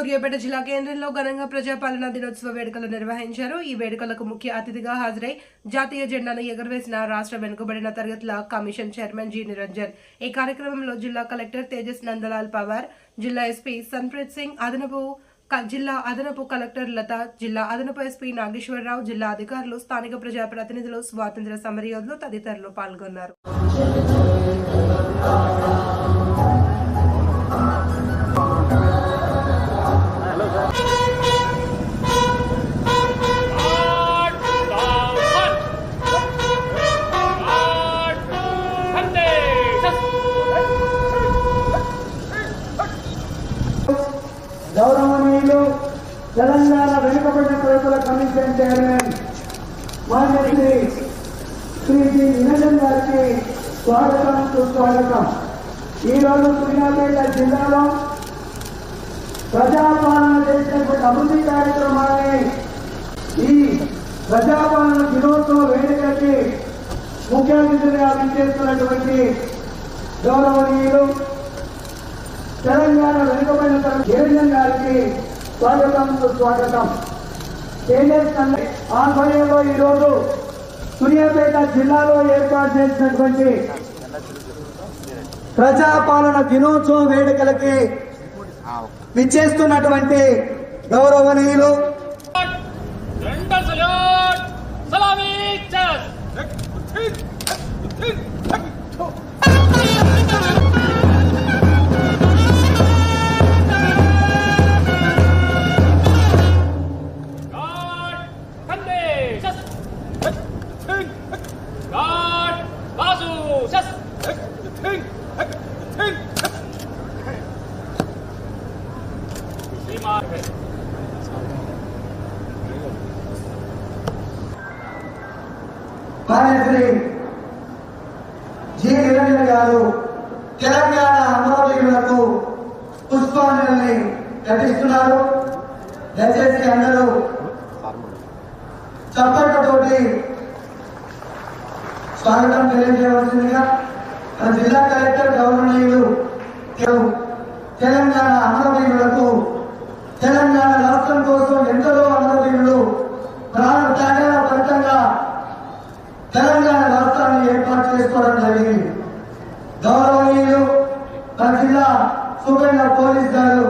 సూర్యాపేట జిల్లా కేంద్రంలో ఘనంగా ప్రజాపాలన దినోత్సవ వేడుకలు నిర్వహించారు. ఈ వేడుకలకు ముఖ్య అతిథిగా హాజరై జాతీయ జెండాను ఎగురవేసిన రాష్ట్ర వెనుకబడిన తరగతుల కమిషన్ చైర్మన్ జి. నిరంజన్ ఈ కార్యక్రమంలో జిల్లా కలెక్టర్ తేజస్ నందలాల్ పవార్ జిల్లా ఎస్పీ సన్ప్రీత్ సింగ్ అదనపు క- జిల్లా అదనపు కలెక్టర్ లత జిల్లా అదనపు ఎస్పీ నాగేశ్వరరావు జిల్లా అధికారులు స్థానిక ప్రజాప్రతినిధులు స్వాతంత్ర సమరయోధులు తదితరులు పాల్గొన్నారు. వెనుకబడిన ప్రజల commission chairman Manya Shri G Niranjan గారికి స్వాగతం సుస్వాగతం ఈరోజు సూర్యాపేట జిల్లాలో ప్రజాపాలన చేసినటువంటి అభివృద్ధి కార్యక్రమాన్ని ఈ ప్రజాపాలన దినోత్సవ వేడుకకి ముఖ్య అతిథిగా విచ్చేస్తున్నటువంటి గౌరవనీయులు తెలంగాణ వెనుకబడిన తరం గారికి స్వాగతం సుస్వాగతం. కేంద్ర ఆధ్వర్యంలో ఈరోజు సూర్యాపేట జిల్లాలో ఏర్పాటు చేసినటువంటి ప్రజాపాలన దినోత్సవ వేడుకలకి విచ్చేస్తున్నటువంటి గౌరవనీయులు. Rental శ్రీ జి నిరంజన్ గారు తెలంగాణ అమరవీరులకు పుష్పాంజలిని ఘటిస్తున్నారు దయచేసి అందరూ చప్పట్లతోటి స్వాగతం తెలియజేయవలసిందిగా మన జిల్లా కలెక్టర్ గౌరవనీయులు తెలంగాణ అమరవీరులకు తెలంగాణ రాష్ట్రం కోసం ఎందరో అమరవీరులు ప్రాణ త్యాగాల ఫలితంగా తెలంగాణ రాష్ట్రాన్ని ఏర్పాటు చేసుకోవడం జరిగింది. గౌరవనీయులు మన జిల్లా సూపరింటెండెంట్ పోలీస్ గారు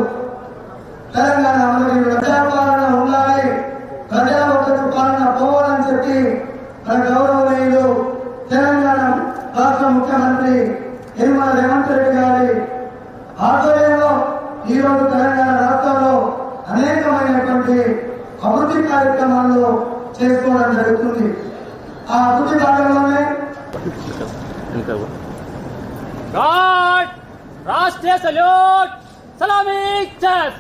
राष्ट्रीय सल्यूट सलामी चॅस.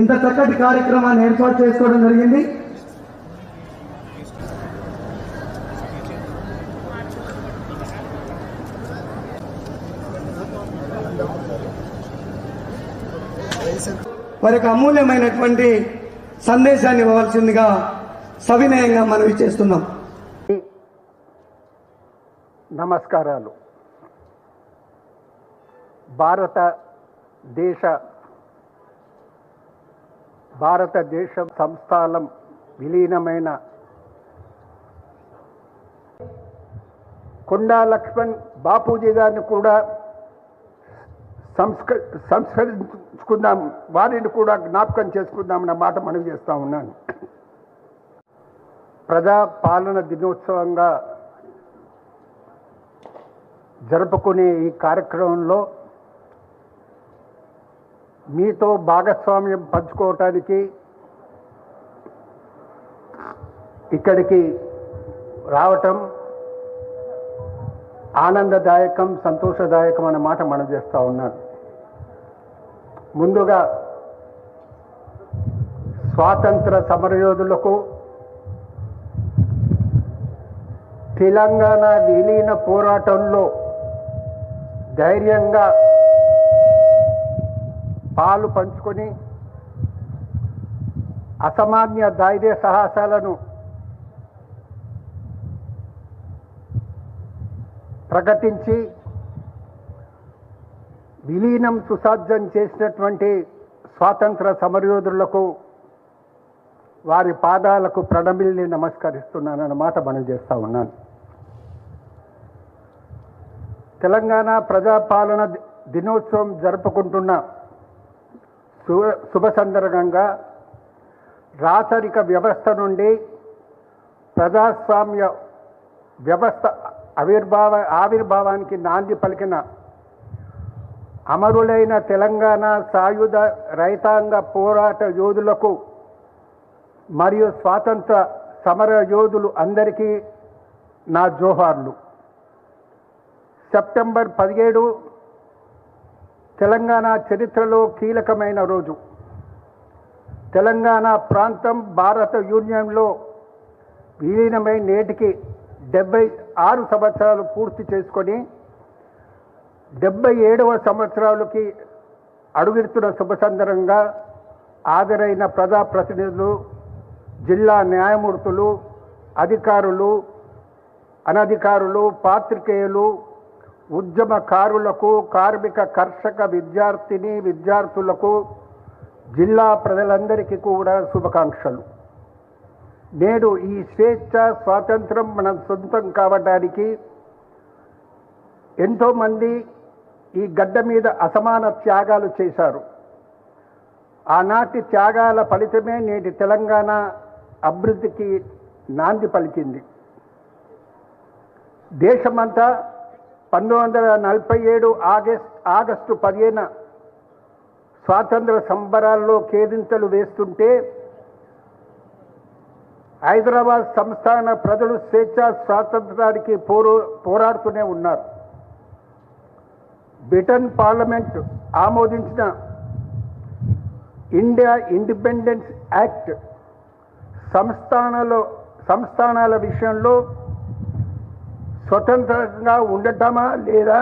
ఇంత చక్కటి కార్యక్రమాన్ని ఏర్పాటు చేసుకోవడం జరిగింది. Thank you. వారి యొక్క అమూల్యమైనటువంటి సందేశాన్ని ఇవ్వవలసిందిగా సవినయంగా మనవి చేస్తున్నాం. నమస్కారాలు. భారతదేశ భారతదేశ సంస్థానం విలీనమైన కొండా లక్ష్మణ్ బాపూజీ గారిని కూడా సంస్క సంస్కరించుకుందాం వారిని కూడా జ్ఞాపకం చేసుకుందామన్న మాట మనవి చేస్తూ ఉన్నాను. ప్రజా పాలన దినోత్సవంగా జరుపుకునే ఈ కార్యక్రమంలో మీతో భాగస్వామ్యం పంచుకోవటానికి ఇక్కడికి రావటం ఆనందదాయకం సంతోషదాయకం అన్న మాట మనం చేస్తూ ఉన్నాను. ముందుగా స్వాతంత్ర సమరయోధులకు తెలంగాణ విలీన పోరాటంలో ధైర్యంగా పాలు పంచుకొని అసామాన్య ధైర్య సాహసాలను ప్రకటించి విలీనం సుసాధ్యం చేసినటువంటి స్వాతంత్ర సమరయోధులకు వారి పాదాలకు ప్రణమిల్ని నమస్కరిస్తున్నానన్న మాట మనం చేస్తూ ఉన్నాను. తెలంగాణ ప్రజాపాలన దినోత్సవం జరుపుకుంటున్న శుభ శుభ సందర్భంగా రాచరిక వ్యవస్థ నుండి ప్రజాస్వామ్య వ్యవస్థ ఆవిర్భావ ఆవిర్భావానికి నాంది పలికిన అమరులైన తెలంగాణ సాయుధ రైతాంగ పోరాట యోధులకు మరియు స్వాతంత్ర సమర యోధులు అందరికీ నా జోహార్లు. సెప్టెంబర్ పదిహేడు తెలంగాణ చరిత్రలో కీలకమైన రోజు. తెలంగాణ ప్రాంతం భారత యూనియన్లో విలీనమై నేటికి డెబ్బై ఆరు సంవత్సరాలు పూర్తి చేసుకొని డెబ్బై ఏడవ సంవత్సరాలకి అడుగెడుతున్న శుభ సందర్భంగా హాజరైన ప్రజాప్రతినిధులు జిల్లా న్యాయమూర్తులు అధికారులు అనధికారులు పాత్రికేయులు ఉద్యమకారులకు కార్మిక కర్షక విద్యార్థిని విద్యార్థులకు జిల్లా ప్రజలందరికీ కూడా శుభాకాంక్షలు. నేడు ఈ స్వేచ్ఛ స్వాతంత్రం మనం సొంతం కావడానికి ఎంతోమంది ఈ గడ్డ మీద అసమాన త్యాగాలు చేశారు. ఆనాటి త్యాగాల ఫలితమే నేటి తెలంగాణ అభివృద్ధికి నాంది పలికింది. దేశమంతా పంతొమ్మిది వందల నలభై ఏడు ఆగస్ట్ ఆగస్టు పదిహేన స్వాతంత్ర సంబరాల్లో కేరింతలు వేస్తుంటే హైదరాబాద్ సంస్థాన ప్రజలు స్వేచ్ఛ స్వాతంత్రానికి పోరు పోరాడుతూనే ఉన్నారు. బ్రిటన్ పార్లమెంట్ ఆమోదించిన ఇండియా ఇండిపెండెన్స్ యాక్ట్ సంస్థానాలో సంస్థానాల విషయంలో స్వతంత్రంగా ఉండటమా లేదా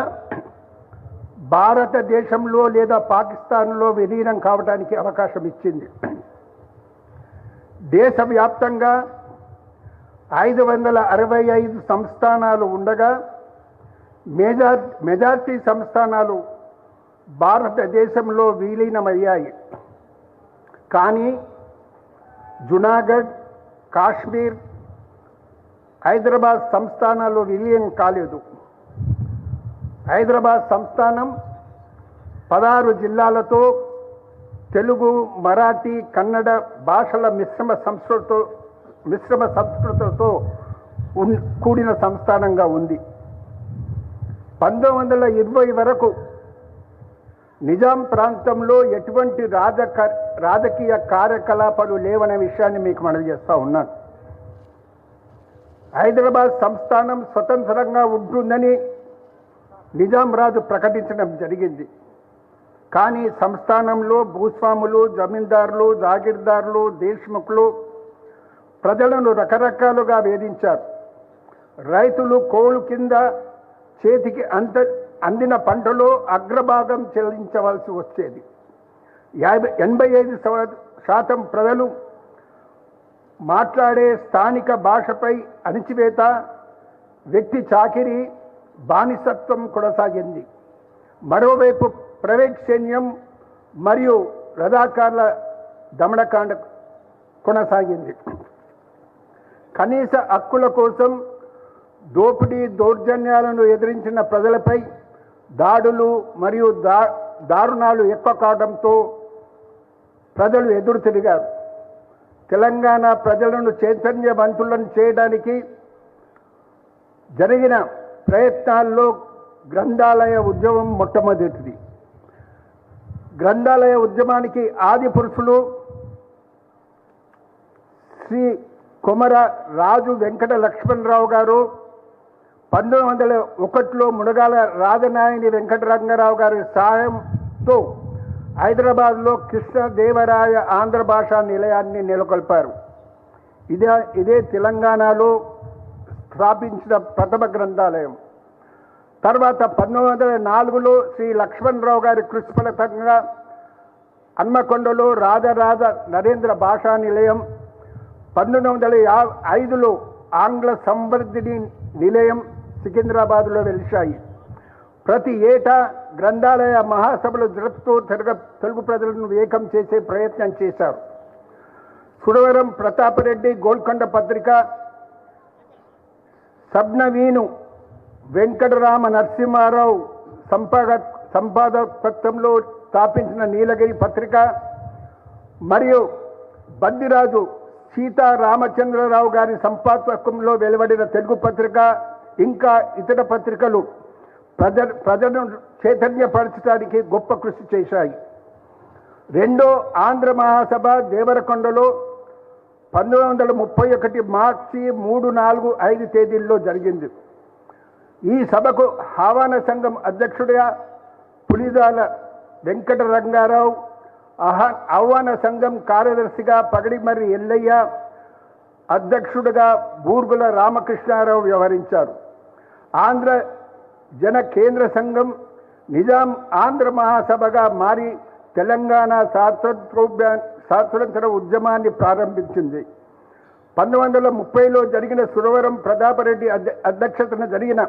భారతదేశంలో లేదా పాకిస్తాన్లో విలీనం కావడానికి అవకాశం ఇచ్చింది. దేశవ్యాప్తంగా ఐదు వందల అరవై ఐదు సంస్థానాలు ఉండగా మెజార్ మెజార్టీ సంస్థానాలు భారతదేశంలో విలీనమయ్యాయి. కానీ జునాగఢ్ కాశ్మీర్ హైదరాబాద్ సంస్థానాలు విలీనం కాలేదు. హైదరాబాద్ సంస్థానం పదహారు జిల్లాలతో తెలుగు మరాఠీ కన్నడ భాషల మిశ్రమ సంస్కృతితో మిశ్రమ సంస్కృతితో కూడిన సంస్థానంగా ఉంది. పంతొమ్మిది వందల ఇరవై వరకు నిజాం ప్రాంతంలో ఎటువంటి రాజక రాజకీయ కార్యకలాపాలు లేవనే విషయాన్ని మీకు మనవి చేస్తూ ఉన్నాను హైదరాబాద్ సంస్థానం స్వతంత్రంగా ఉంటుందని నిజాం రాజు ప్రకటించడం జరిగింది. కానీ సంస్థానంలో భూస్వాములు జమీందారులు జాగీర్దారులు దేశ్ముఖులు ప్రజలను రకరకాలుగా వేధించారు. రైతులు కోలు కింద చేతికి అంత అందిన పంటలో అగ్రభాగం చెల్లించవలసి వచ్చేది. యాభై ఎనభై ఐదు శాతం ప్రజలు మాట్లాడే స్థానిక భాషపై అణిచివేత వ్యక్తి చాకిరి బానిసత్వం కొనసాగింది. మరోవైపు ప్రైవేట్ సైన్యం మరియు రథాకారుల దమనకాండ కొనసాగింది. కనీస హక్కుల కోసం దోపిడీ దౌర్జన్యాలను ఎదిరించిన ప్రజలపై దాడులు మరియు దా దారుణాలు ఎక్కువ కావడంతో ప్రజలు ఎదురు తిరిగారు. తెలంగాణ ప్రజలను చైతన్యవంతులను చేయడానికి జరిగిన ప్రయత్నాల్లో గ్రంథాలయ ఉద్యమం మొట్టమొదటిది. గ్రంథాలయ ఉద్యమానికి ఆది పురుషులు శ్రీ కొమర రాజు వెంకట లక్ష్మణరావు గారు పంతొమ్మిది వందల ఒకటిలో మునగాల రాజనాయని వెంకటరంగారావు గారి సహాయంతో హైదరాబాద్లో కృష్ణదేవరాయ ఆంధ్ర భాషా నిలయాన్ని నెలకొల్పారు. ఇదే ఇదే తెలంగాణలో స్థాపించిన ప్రథమ గ్రంథాలయం. తర్వాత పంతొమ్మిది వందల నాలుగులో శ్రీ లక్ష్మణరావు గారి కృషి ఫలితంగా హన్మకొండలో రాజరాజ నరేంద్ర భాషా నిలయం పంతొమ్మిది వందల యా ఐదులో ఆంగ్ల సంవర్ధిని నిలయం సికింద్రాబాద్లో వెలిశాయి. ప్రతి ఏటా గ్రంథాలయ మహాసభలు జరుపుతూ తెలుగు తెలుగు ప్రజలను ఏకం చేసే ప్రయత్నం చేశారు. సుడవరం ప్రతాపరెడ్డి గోల్కొండ పత్రిక సబ్నవీను వెంకటరామ నరసింహారావు సంపాద సంపాదకత్వంలో స్థాపించిన నీలగిరి పత్రిక మరియు బందిరాజు సీతారామచంద్రరావు గారి సంపాదకంలో వెలువడిన తెలుగు పత్రిక ఇంకా ఇతర పత్రికలు ప్రజ ప్రజలను చైతన్యపరచడానికి గొప్ప కృషి చేశాయి. రెండో ఆంధ్ర మహాసభ దేవరకొండలో పంతొమ్మిది వందల ముప్పై ఒకటి మార్చి మూడు నాలుగు ఐదు తేదీల్లో జరిగింది. ఈ సభకు హావాన సంఘం అధ్యక్షుడిగా పులిదాల వెంకట రంగారావు ఆహా ఆహ్వాన సంఘం కార్యదర్శిగా పగడిమర్రి ఎల్లయ్య అధ్యక్షుడిగా బూర్గుల రామకృష్ణారావు వ్యవహరించారు. ఆంధ్ర జన కేంద్ర సంఘం నిజాం ఆంధ్ర మహాసభగా మారి తెలంగాణ స్వాతంత్రోద్య స్వాతంత్ర ఉద్యమాన్ని ప్రారంభించింది. పంతొమ్మిది వందల ముప్పైలో జరిగిన సురవరం ప్రతాపరెడ్డి అధ్య- అధ్యక్షతన జరిగిన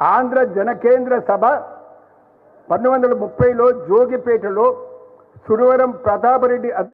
ఆంధ్ర జనకేంద్ర సభ పంతొమ్మిది వందల ముప్పైలో జోగిపేటలో సురవరం ప్రతాపరెడ్డి